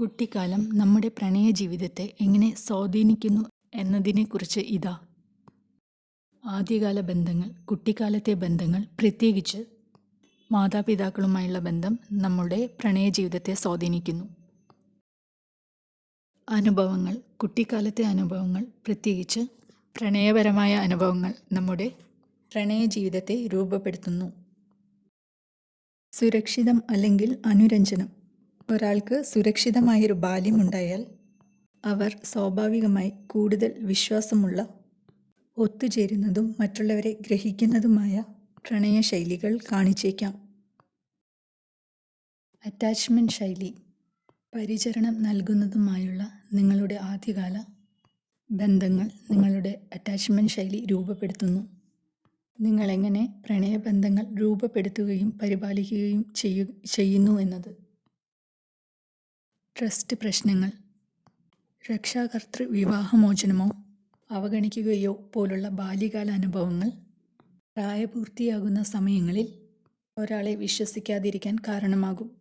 കുട്ടിക്കാലം നമ്മുടെ പ്രണയ ജീവിതത്തെ എങ്ങനെ സ്വാധീനിക്കുന്നു എന്നതിനെക്കുറിച്ച് ഇതാ. ആദ്യകാല ബന്ധങ്ങൾ കുട്ടിക്കാലത്തെ ബന്ധങ്ങൾ പ്രത്യേകിച്ച് മാതാപിതാക്കളുമായുള്ള ബന്ധം നമ്മുടെ പ്രണയ ജീവിതത്തെ സ്വാധീനിക്കുന്നു. അനുഭവങ്ങൾ കുട്ടിക്കാലത്തെ അനുഭവങ്ങൾ പ്രത്യേകിച്ച് പ്രണയപരമായ അനുഭവങ്ങൾ നമ്മുടെ പ്രണയ ജീവിതത്തെ രൂപപ്പെടുത്തുന്നു. സുരക്ഷിതം അല്ലെങ്കിൽ അനുരഞ്ജനം. ഒരാൾക്ക് സുരക്ഷിതമായൊരു ബാല്യമുണ്ടായാൽ അവർ സ്വാഭാവികമായി കൂടുതൽ വിശ്വാസമുള്ള ഒത്തുചേരുന്നതും മറ്റുള്ളവരെ ഗ്രഹിക്കുന്നതുമായ പ്രണയ ശൈലികൾ കാണിച്ചേക്കാം. അറ്റാച്ച്മെന്റ് ശൈലി പരിചരണം നൽകുന്നതുമായുള്ള നിങ്ങളുടെ ആദ്യകാല ബന്ധങ്ങൾ നിങ്ങളുടെ അറ്റാച്ച്മെന്റ് ശൈലി രൂപപ്പെടുത്തുന്നു. നിങ്ങളെങ്ങനെ പ്രണയബന്ധങ്ങൾ രൂപപ്പെടുത്തുകയും പരിപാലിക്കുകയും ചെയ്യു ചെയ്യുന്നു എന്നത്. ട്രസ്റ്റ് പ്രശ്നങ്ങൾ രക്ഷാകർത്തൃ വിവാഹമോചനമോ അവഗണിക്കുകയോ പോലുള്ള ബാല്യകാല അനുഭവങ്ങൾ പ്രായപൂർത്തിയാകുന്ന സമയങ്ങളിൽ ഒരാളെ വിശ്വസിക്കാതിരിക്കാൻ കാരണമാകും.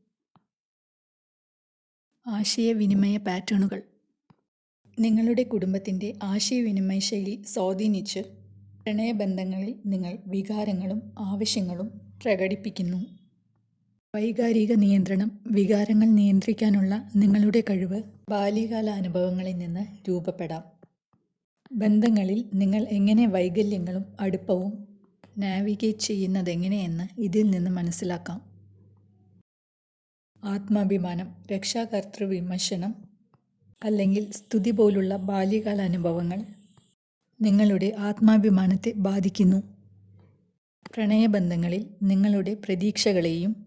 ആശയവിനിമയ പാറ്റേണുകൾ. നിങ്ങളുടെ കുടുംബത്തിന്റെ ആശയവിനിമയ ശൈലി സ്വാധീനിച്ച് പ്രണയബന്ധങ്ങളിൽ നിങ്ങൾ വികാരങ്ങളും ആവശ്യങ്ങളും പ്രകടിപ്പിക്കുന്നു. വൈകാരിക നിയന്ത്രണം വികാരങ്ങൾ നിയന്ത്രിക്കാനുള്ള നിങ്ങളുടെ കഴിവ് ബാല്യകാല അനുഭവങ്ങളിൽ നിന്ന് രൂപപ്പെടാം. ബന്ധങ്ങളിൽ നിങ്ങൾ എങ്ങനെ വൈകല്യങ്ങളും അടുപ്പവും നാവിഗേറ്റ് ചെയ്യുന്നതെങ്ങനെയെന്ന് ഇതിൽ നിന്ന് മനസ്സിലാക്കാം. ആത്മാഭിമാനം രക്ഷാകർത്തൃ വിമർശനം അല്ലെങ്കിൽ സ്തുതി പോലുള്ള ബാല്യകാല അനുഭവങ്ങൾ നിങ്ങളുടെ ആത്മാഭിമാനത്തെ ബാധിക്കുന്നു. പ്രണയബന്ധങ്ങളിൽ നിങ്ങളുടെ പ്രതീക്ഷകളെയും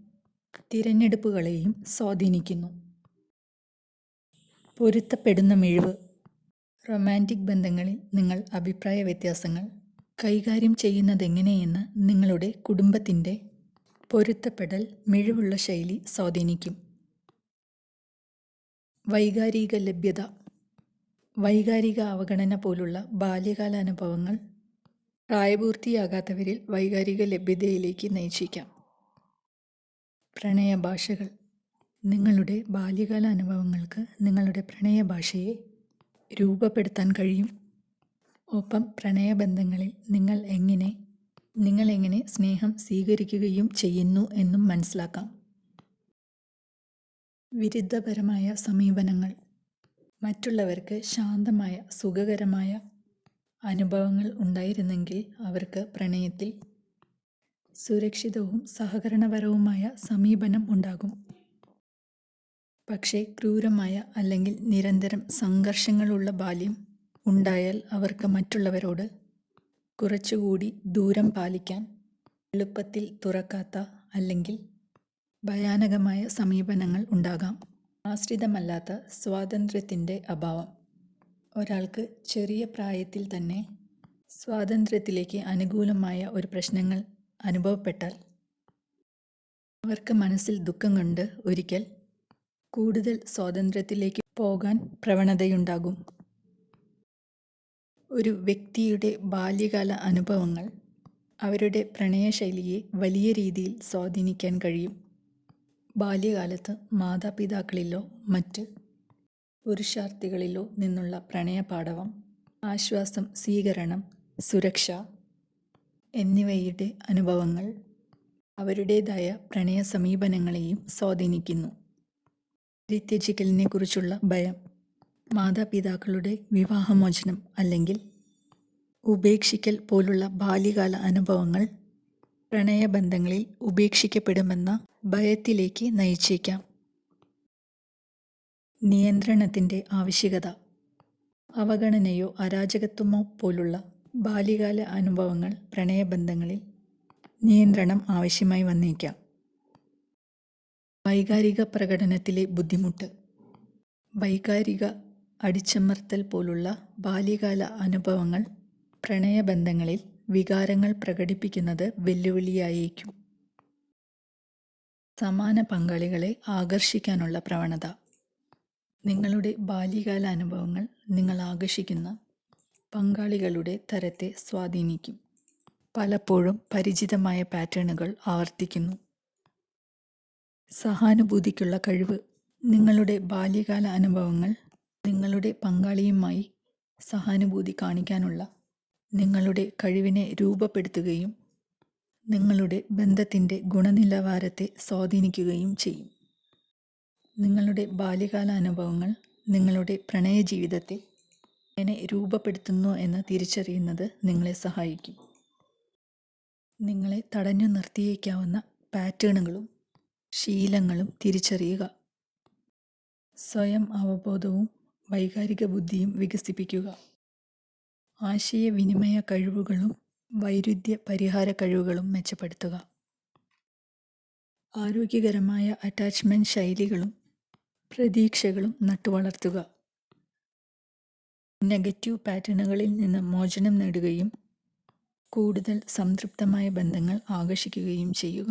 തിരഞ്ഞെടുപ്പുകളെയും സ്വാധീനിക്കുന്നു. പൊരുത്തപ്പെടുന്ന മിഴിവ്. റൊമാന്റിക് ബന്ധങ്ങളിൽ നിങ്ങൾ അഭിപ്രായ വ്യത്യാസങ്ങൾ. കൈകാര്യം ചെയ്യുന്നതെങ്ങനെയെന്ന് നിങ്ങളുടെ കുടുംബത്തിന്റെ പൊരുത്തപ്പെടൽ മിഴിവുള്ള ശൈലി സ്വാധീനിക്കും. വൈകാരിക ലഭ്യത. വൈകാരിക അവഗണന പോലുള്ള ബാല്യകാല അനുഭവങ്ങൾ പ്രായപൂർത്തിയാകാത്തവരിൽ വൈകാരിക ലഭ്യതയിലേക്ക് നയിച്ചേക്കാം. പ്രണയ ഭാഷകൾ. നിങ്ങളുടെ ബാല്യകാല അനുഭവങ്ങൾക്ക് നിങ്ങളുടെ പ്രണയ ഭാഷയെ രൂപപ്പെടുത്താൻ കഴിയും. ഒപ്പം പ്രണയബന്ധങ്ങളിൽ നിങ്ങൾ എങ്ങനെ നിങ്ങളെങ്ങനെ സ്നേഹം സ്വീകരിക്കുകയും ചെയ്യുന്നു എന്നും മനസ്സിലാക്കാം. വിരുദ്ധപരമായ സമീപനങ്ങൾ. മറ്റുള്ളവർക്ക് ശാന്തമായ സുഖകരമായ അനുഭവങ്ങൾ ഉണ്ടായിരുന്നെങ്കിൽ അവർക്ക് പ്രണയത്തിൽ സുരക്ഷിതവും സഹകരണപരവുമായ സമീപനം ഉണ്ടാകും. പക്ഷേ ക്രൂരമായ അല്ലെങ്കിൽ നിരന്തരം സംഘർഷങ്ങളുള്ള ബാല്യം ഉണ്ടായാൽ അവർക്ക് മറ്റുള്ളവരോട് കുറച്ചുകൂടി ദൂരം പാലിക്കാൻ എളുപ്പത്തിൽ തുറക്കാത്ത അല്ലെങ്കിൽ ഭയാനകമായ സമീപനങ്ങൾ ഉണ്ടാകാം. ആശ്രിതമല്ലാത്ത സ്വാതന്ത്ര്യത്തിന്റെ അഭാവം. ഒരാൾക്ക് ചെറിയ പ്രായത്തിൽ തന്നെ സ്വാതന്ത്ര്യത്തിലേക്ക് അനുകൂലമായ ഒരു പ്രശ്നങ്ങൾ അനുഭവപ്പെട്ടാൽ അവർക്ക് മനസ്സിൽ ദുഃഖം കണ്ട് ഒരിക്കൽ കൂടുതൽ സ്വാതന്ത്ര്യത്തിലേക്ക് പോകാൻ പ്രവണതയുണ്ടാകും. ഒരു വ്യക്തിയുടെ ബാല്യകാല അനുഭവങ്ങൾ അവരുടെ പ്രണയശൈലിയെ വലിയ രീതിയിൽ സ്വാധീനിക്കാൻ കഴിയും. ബാല്യകാലത്ത് മാതാപിതാക്കളിലോ മറ്റ് പുരുഷാർത്ഥികളിലോ നിന്നുള്ള പ്രണയപാഠവം ആശ്വാസം സ്വീകരണം സുരക്ഷ എന്നിവയുടെ അനുഭവങ്ങൾ അവരുടേതായ പ്രണയ സമീപനങ്ങളെയും സ്വാധീനിക്കുന്നു. കുറിച്ചുള്ള ഭയം മാതാപിതാക്കളുടെ വിവാഹമോചനം അല്ലെങ്കിൽ ഉപേക്ഷിക്കൽ പോലുള്ള ബാല്യകാല അനുഭവങ്ങൾ പ്രണയബന്ധങ്ങളിൽ ഉപേക്ഷിക്കപ്പെടുമെന്ന ഭയത്തിലേക്ക് നയിച്ചേക്കാം. നിയന്ത്രണത്തിന്റെ ആവശ്യകത അവഗണനയോ അരാജകത്വമോ പോലുള്ള ബാല്യകാല അനുഭവങ്ങൾ പ്രണയബന്ധങ്ങളിൽ നിയന്ത്രണം ആവശ്യമായി വന്നേക്കാം. വൈകാരിക പ്രകടനത്തിലെ ബുദ്ധിമുട്ട്. വൈകാരിക അടിച്ചമർത്തൽ പോലുള്ള ബാല്യകാല അനുഭവങ്ങൾ പ്രണയബന്ധങ്ങളിൽ വികാരങ്ങൾ പ്രകടിപ്പിക്കുന്നത് വെല്ലുവിളിയായേക്കും. സമാന പങ്കാളികളെ ആകർഷിക്കാനുള്ള പ്രവണത. നിങ്ങളുടെ ബാല്യകാല അനുഭവങ്ങൾ നിങ്ങൾ ആകർഷിക്കുന്ന പങ്കാളികളുടെ തരത്തെ സ്വാധീനിക്കും. പലപ്പോഴും പരിചിതമായ പാറ്റേണുകൾ ആവർത്തിക്കുന്നു. സഹാനുഭൂതിക്കുള്ള കഴിവ് നിങ്ങളുടെ ബാല്യകാല അനുഭവങ്ങൾ നിങ്ങളുടെ പങ്കാളിയുമായി സഹാനുഭൂതി കാണിക്കാനുള്ള നിങ്ങളുടെ കഴിവിനെ രൂപപ്പെടുത്തുകയും നിങ്ങളുടെ ബന്ധത്തിന്റെ ഗുണനിലവാരത്തെ സ്വാധീനിക്കുകയും ചെയ്യും. നിങ്ങളുടെ ബാല്യകാല അനുഭവങ്ങൾ നിങ്ങളുടെ പ്രണയ ജീവിതത്തെ എങ്ങനെ രൂപപ്പെടുത്തുന്നു എന്ന് തിരിച്ചറിയുന്നത് നിങ്ങളെ സഹായിക്കും. നിങ്ങളെ തടഞ്ഞു നിർത്തിയേക്കാവുന്ന പാറ്റേണുകളും ശീലങ്ങളും തിരിച്ചറിയുക. സ്വയം അവബോധവും വൈകാരിക ബുദ്ധിയും വികസിപ്പിക്കുക. ആശയവിനിമയ കഴിവുകളും വൈരുദ്ധ്യ പരിഹാര കഴിവുകളും മെച്ചപ്പെടുത്തുക. ആരോഗ്യകരമായ അറ്റാച്ച്മെന്റ് ശൈലികളും പ്രതീക്ഷകളും നട്ടുവളർത്തുക. നെഗറ്റീവ് പാറ്റേണുകളിൽ നിന്ന് മോചനം നേടുകയും കൂടുതൽ സംതൃപ്തമായ ബന്ധങ്ങൾ ആകർഷിക്കുകയും ചെയ്യുക.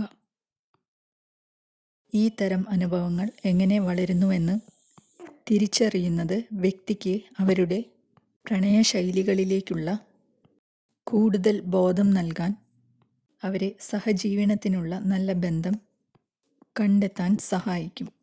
ഈ തരം അനുഭവങ്ങൾ എങ്ങനെ വളരുന്നുവെന്ന് തിരിച്ചറിയുന്നത് വ്യക്തിക്ക് അവരുടെ പ്രണയശൈലികളിലേക്കുള്ള കൂടുതൽ ബോധം നൽകാൻ അവരെ സഹജീവനത്തിനുള്ള നല്ല ബന്ധം കണ്ടെത്താൻ സഹായിക്കും.